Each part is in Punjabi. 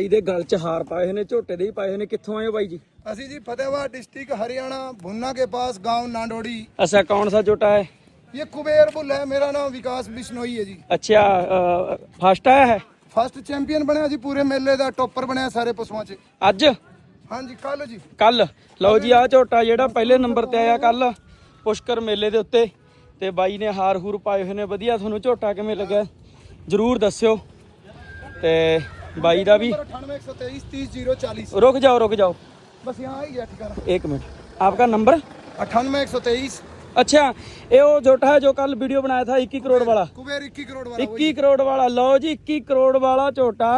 ਬਾਈ ਦੇ ਗਲ 'ਚ ਹਾਰ ਪਾਏ ਹੋਏ ਨੇ ਝੋਟੇ ਦੇ ਹੀ ਪਾਏ ਹੋਏ ਨੇ ਕਿੱਥੋਂ ਆਏ ਹੋ ਬਾਈ ਜੀ ਅਸੀਂ ਜੀ फतेहाबाद डिस्ट्रिक्ट हरियाणा भुन्ना के पास गांव नांडोड़ी ਅੱਛਾ ਕੌਣ ਸਾ ਝੋਟਾ ਹੈ ये कुबेर बुल है मेरा नाम विकास बिश्नोई है जी ਅੱਛਾ ਫਸਟ ਆਇਆ ਹੈ ਫਸਟ ਚੈਂਪੀਅਨ ਬਣਿਆ ਜੀ ਪੂਰੇ ਮੇਲੇ ਦਾ ਟੋਪਰ ਬਣਿਆ ਸਾਰੇ ਪਸ਼ੂਆਂ 'ਚ ਅੱਜ ਹਾਂਜੀ ਕੱਲ ਜੀ ਕੱਲ ਲਓ ਜੀ ਆ ਝੋਟਾ ਜਿਹੜਾ ਪਹਿਲੇ ਨੰਬਰ ਤੇ ਆਇਆ ਕੱਲ ਪੁਸ਼ਕਰ ਮੇਲੇ ਦੇ ਉੱਤੇ ਤੇ ਬਾਈ ਨੇ ਹਾਰ ਹੂਰ ਪਾਏ ਹੋਏ ਨੇ ਵਧੀਆ ਤੁਹਾਨੂੰ ਝੋਟਾ ਕਿਵੇਂ ਲੱਗਾ ਜਰੂਰ ਦੱਸਿਓ ਤੇ ਬਾਈ ਦਾ ਵੀ 98123 30040 रुक जाओ रुक जाओ बस यहाँ ही गया ठिकाना एक मिनट आपका नंबर अट्ठानवे एक सौ तेईस अच्छा ये वो जोटा है जो कल वीडियो बनाया था 21 करोड़ वाला कुबेर इक्की करोड़ वाला 21 करोड़ वाला लो जी 21 करोड़ वाला झोटा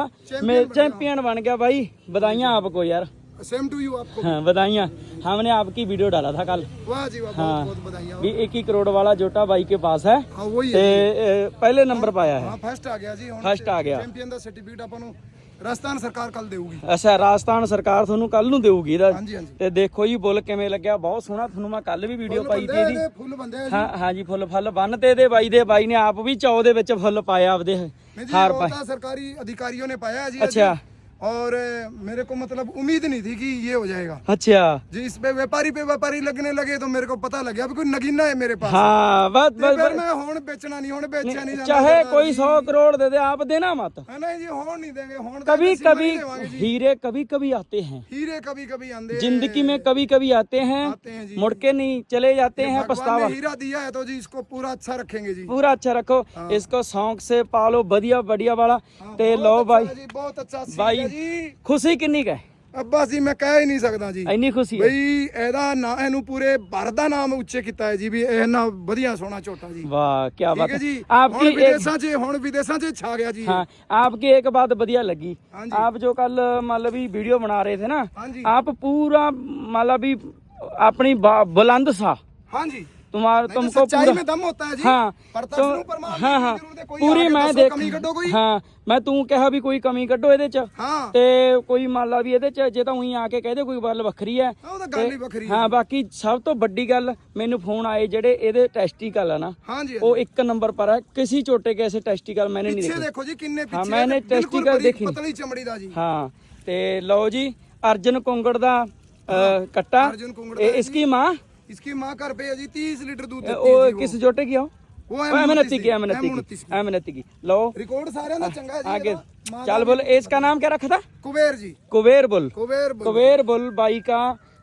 में चैंपियन बन गया भाई बधाइयां आपको यार सेम टू यू आपको हाँ बधाइयां हमने आपकी वीडियो डाला था कल वाह जी वाह हाँ। बहुत बहुत बधाई भी 21 करोड़ वाला जोटा भाई के पास है हाँ वही ਤੇ है ਅਹ, ਪਹਿਲੇ ਨੰਬਰ ਪਾਇਆ ਹੈ हाँ फर्स्ट आ गया जी First आ गया। चैंपियन ਦਾ ਸਰਟੀਫਿਕੇਟ ਆਪਾਂ ਨੂੰ ਰਾਜਸਥਾਨ ਸਰਕਾਰ ਕੱਲ ਦੇਊਗੀ ਅੱਛਾ ਰਾਜਸਥਾਨ ਸਰਕਾਰ ਤੁਹਾਨੂੰ ਕੱਲ ਨੂੰ ਦੇਊਗੀ ਇਹਦਾ ਹਾਂਜੀ ਹਾਂਜੀ ਤੇ ਦੇਖੋ ਜੀ ਬੁੱਲ ਕਿਵੇਂ ਲੱਗਿਆ ਬਹੁਤ ਸੋਹਣਾ ਤੁਹਾਨੂੰ ਮੈਂ ਕੱਲ ਵੀ ਵੀਡੀਓ ਪਾਈ ਤੀ ਇਹਦੀ ਫੁੱਲ ਬੰਦੇ ਆ ਜੀ ਹਾਂ ਹਾਂ ਜੀ ਫੁੱਲ ਫੁੱਲ ਬੰਨ ਤੇ ਇਹਦੇ ਬਾਈ ਦੇ ਬਾਈ ਨੇ ਆਪ ਵੀ ਚੌ ਦੇ ਵਿੱਚ ਫੁੱਲ ਪਾਇਆ ਆਪਦੇ नहीं जी ਹਾਰ वो ਪਾਏ तो सरकारी अधिकारियों ने पाया है जी अच्छा। अभी। और मेरे को मतलब उम्मीद नहीं थी कि ये हो जाएगा। अच्छा। जी इस पे व्यापारी पे व्यापारी लगने लगे तो मेरे को पता लग गया। कोई नगीना है मेरे पास। हाँ बस बस मैं होन बेचना नहीं होन बेचना नहीं चाहे कोई सौ करोड़ दे दे आप देना मत। है ना ये होन नहीं देंगे होन तो कभी कभी हीरे कभी कभी आते हैं। हीरे कभी कभी आते ज़िंदगी में कभी कभी आते हैं। मुड़के नहीं चले जाते हैं पछतावा। हीरा दिया है तो जी इसको पूरा अच्छा रखेंगे जी। पूरा अच्छा रखो। हाँ। इसको शौक से पालो बढ़िया बढ़िया वाला। हाँ, ते लो अच्छा भाई। बहुत अच्छा भाई ਜੀ। ਖੁਸ਼ੀ ਕਿੰਨੀ ਕੈ ਅੱਬਾ ਜੀ ਮੈਂ ਕਹਿ ਹੀ ਨਹੀਂ ਸਕਦਾ ਜੀ। ਇੰਨੀ ਖੁਸ਼ੀ ਹੈ? ਬਈ ਇਹਦਾ ਨਾਂ ਇਹਨੂੰ ਪੂਰੇ ਭਾਰਤ ਦਾ ਨਾਮ ਉੱਚੇ ਕੀਤਾ ਹੈ ਜੀ ਵੀ ਇਹ ਵਧੀਆ ਸੋਹਣਾ ਝੋਟਾ ਜੀ। ਵਾਹ ਕੀ ਬਾਤ ਹੈ। ਜੀ? ਆਪਕੀ ਵਿਦੇਸ਼ਾਂ 'ਚ ਹੁਣ ਵਿਦੇਸ਼ਾਂ 'ਚ ਛਾ ਗਿਆ ਜੀ। ਹਾਂ ਆਪਕੀ ਇੱਕ ਬਾਤ ਵਧੀਆ ਲੱਗੀ। ਆਪ ਜੋ ਕੱਲ ਮਤਲਬ ਵੀ ਵੀਡੀਓ ਬਣਾ ਰਹੇ ਸੀ ਨਾ ਆਪ ਪੂਰਾ ਮਤਲਬ ਵੀ ਆਪਣੀ ਬੁਲੰਦ ਸਾ ਹਾਂਜੀ। तुम्हार तुमको पूरा दम होता है जी। हाँ तो हाँ हाँ। ਪੂਰੀ ਮੈਂ ਦੇਖ ਕਮੀ ਕੱਢੋ ਕੋਈ ਹਾਂ ਮੈਂ ਤੂੰ ਕਿਹਾ ਵੀ ਕੋਈ ਕਮੀ ਕੱਢੋ ਇਹਦੇ ਚ ਤੇ ਕੋਈ ਮੰਨ ਲਾ ਵੀ ਇਹਦੇ ਚ ਜੇ ਤਾਂ ਉਹੀ ਆ ਕੇ ਕਹਦੇ ਕੋਈ ਗੱਲ ਵੱਖਰੀ ਹੈ ਉਹ ਤਾਂ ਗੱਲ ਹੀ ਵੱਖਰੀ ਹਾਂ ਬਾਕੀ ਸਭ ਤੋਂ ਵੱਡੀ ਗੱਲ ਮੈਨੂੰ ਫੋਨ ਆਏ ਜਿਹੜੇ ਇਹਦੇ ਟੈਸਟੀਕਲ ਆ ਨਾ ਉਹ ਇੱਕ ਨੰਬਰ ਪਰ ਹੈ ਕਿਸੇ ਛੋਟੇ ਕੈਸੇ ਟੈਸਟੀਕਲ ਮੈਨੇ ਨਹੀਂ ਦੇਖੇ ਦੇਖੋ ਜੀ ਕਿੰਨੇ ਪਿੱਛੇ ਹਾਂ ਮੈਨੇ ਟੈਸਟੀਕਲ ਦੇਖੀ ਪਤਲੀ ਚਮੜੀ ਦਾ ਜੀ ਹਾਂ ਤੇ ਲਓ ਜੀ ਅਰਜਨ ਕੁੰਗੜ ਦਾ ਕੱਟਾ ਇਹ ਇਸਕੀ ਮਾਂ इसकी माँ का रुपये जी तीस लीटर दूध वो। किस जोटे की हो? वो अमनती की अमनती की अमनती की लो रिकॉर्ड सारे ना चंगा जी आगे। चल बोल इसका नाम क्या रखा था? कुबेर जी। कुबेर बोल। कुबेर बुल। कुबेर बोल बाई का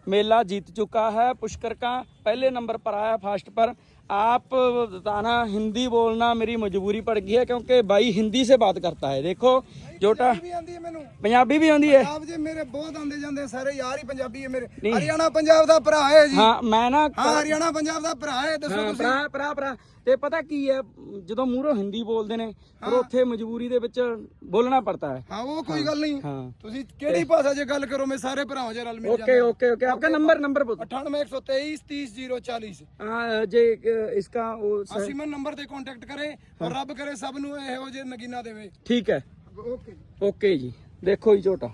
मेला जीत चुका है। पुष्कर का पहले नंबर पर आया फास्ट पर। आप बताना हिंदी बोलना मेरी मजबूरी पड़ गई है क्योंकि भाई हिंदी से बात करता है देखो जोटा ਵੀ ਆਂਦੀ ਹੈ ਮੈਨੂੰ पंजाबी भी आती है ਪੰਜਾਬ ਜੇ ਮੇਰੇ ਬਹੁਤ ਆਂਦੇ ਜਾਂਦੇ ਸਾਰੇ ਯਾਰ ਹੀ ਪੰਜਾਬੀ ਹੈ ਮੇਰੇ ਹਰਿਆਣਾ ਪੰਜਾਬ ਦਾ ਭਰਾ ਹੈ ਜੀ ਹਾਂ ਮੈਂ ਨਾ ਹਾਂ ਹਰਿਆਣਾ ਪੰਜਾਬ ਦਾ ਭਰਾ ਹੈ ਦੱਸੋ ਹਾਂ, ਤੁਸੀਂ ਭਰਾ ਭਰਾ ਭਰਾ ਤੇ ਪਤਾ ਕੀ ਹੈ ਜਦੋਂ ਮੂਹਰੋਂ ਹਿੰਦੀ ਬੋਲਦੇ ਨੇ ਫਿਰ ਉੱਥੇ ਮਜਬੂਰੀ ਦੇ ਵਿੱਚ ਬੋਲਣਾ ਪੜਤਾ ਹੈ ਹਾਂ ਉਹ ਕੋਈ ਗੱਲ ਨਹੀਂ हाँ ਤੁਸੀਂ ਕਿਹੜੀ ਭਾਸ਼ਾ 'ਚ ਗੱਲ ਕਰੋ ਮੈਂ ਸਾਰੇ ਭਰਾਵਾਂ 'ਚ ਰਲ ਮਿਲ ओके ओके ओके आपका नंबर नंबर बताओ 98123 30040 हाँ, जे अ, इसका वो स- ਅਸੀਮਨ ਨੰਬਰ ਤੇ ਕੰਟੈਕਟ ਕਰੇ ਔਰ ਰੱਬ ਕਰੇ ਸਭ ਨੂੰ ਇਹੋ ਜਿਹੇ ਨਗੀਨਾ ਦੇਵੇ ठीक है ਓਕੇ ओके जी देखो जी छोटा